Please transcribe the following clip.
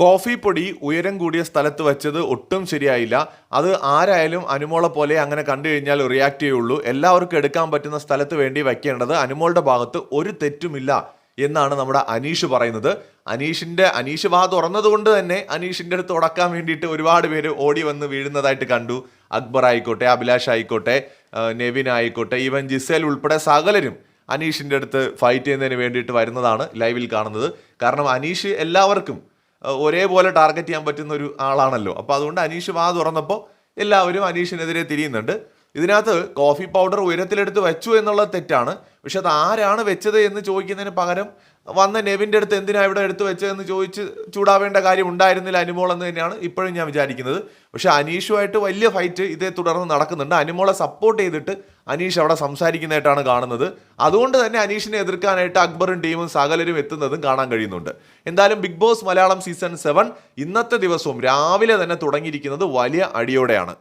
Coffee പൊടി ഉയരം കൂടിയ സ്ഥലത്ത് വെച്ചത് ഒട്ടും ശരിയായില്ല. അത് ആരായാലും അനുമോളെ പോലെ അങ്ങനെ കണ്ടു കഴിഞ്ഞാൽ റിയാക്ട് ചെയ്യുള്ളൂ. എല്ലാവർക്കും എടുക്കാൻ പറ്റുന്ന സ്ഥലത്ത് വേണ്ടി വയ്ക്കേണ്ടത് അനുമോളുടെ ഭാഗത്ത് ഒരു തെറ്റുമില്ല എന്നാണ് നമ്മുടെ അനീഷ് പറയുന്നത്. അനീഷിന്റെ അനീഷ് വാ തുറന്നതുകൊണ്ട് തന്നെ അനീഷിന്റെ അടുത്ത് ഉടക്കാൻ വേണ്ടിയിട്ട് ഒരുപാട് പേര് ഓടി വന്ന് വീഴുന്നതായിട്ട് കണ്ടു. അക്ബർ ആയിക്കോട്ടെ അഭിലാഷ് ആയിക്കോട്ടെ നെവിൻ ആയിക്കോട്ടെ ഈവൻ ജിസേൽ ഉൾപ്പെടെ സകലരും അനീഷിന്റെ അടുത്ത് ഫൈറ്റ് ചെയ്യുന്നതിന് വേണ്ടിയിട്ട് വരുന്നതാണ് ലൈവിൽ കാണുന്നത്. കാരണം അനീഷ് എല്ലാവർക്കും ഒരേപോലെ ടാർഗറ്റ് ചെയ്യാൻ പറ്റുന്ന ഒരു ആളാണല്ലോ. അപ്പോൾ അതുകൊണ്ട് അനീഷ് വാ തുറന്നപ്പോൾ എല്ലാവരും അനീഷിനെതിരെ തിരിയുന്നുണ്ട്. ഇതിനകത്ത് കോഫി പൗഡർ ഉയരത്തിലെടുത്ത് വെച്ചു എന്നുള്ളത് തെറ്റാണ്. പക്ഷെ അത് ആരാണ് വെച്ചത് എന്ന് ചോദിക്കുന്നതിന് പകരം വന്ന നെവിന്റെ അടുത്ത് എന്തിനാ ഇവിടെ എടുത്ത് വെച്ചതെന്ന് ചോദിച്ച് ചൂടാവേണ്ട കാര്യം ഉണ്ടായിരുന്നില്ല അനുമോൾ എന്ന് തന്നെയാണ് ഇപ്പോഴും ഞാൻ വിചാരിക്കുന്നത്. പക്ഷെ അനീഷുമായിട്ട് വലിയ ഫൈറ്റ് ഇതേ തുടർന്ന് നടക്കുന്നുണ്ട്. അനുമോളെ സപ്പോർട്ട് ചെയ്തിട്ട് അനീഷ് അവിടെ സംസാരിക്കുന്നതായിട്ടാണ് കാണുന്നത്. അതുകൊണ്ട് തന്നെ അനീഷിനെ എതിർക്കാനായിട്ട് അക്ബറും ടീമും സകലരും എത്തുന്നതും കാണാൻ കഴിയുന്നുണ്ട്. എന്തായാലും Bigg Boss Malayalam season seven ഇന്നത്തെ ദിവസവും രാവിലെ തന്നെ തുടങ്ങിയിരിക്കുന്നത് വലിയ അടിയോടെയാണ്.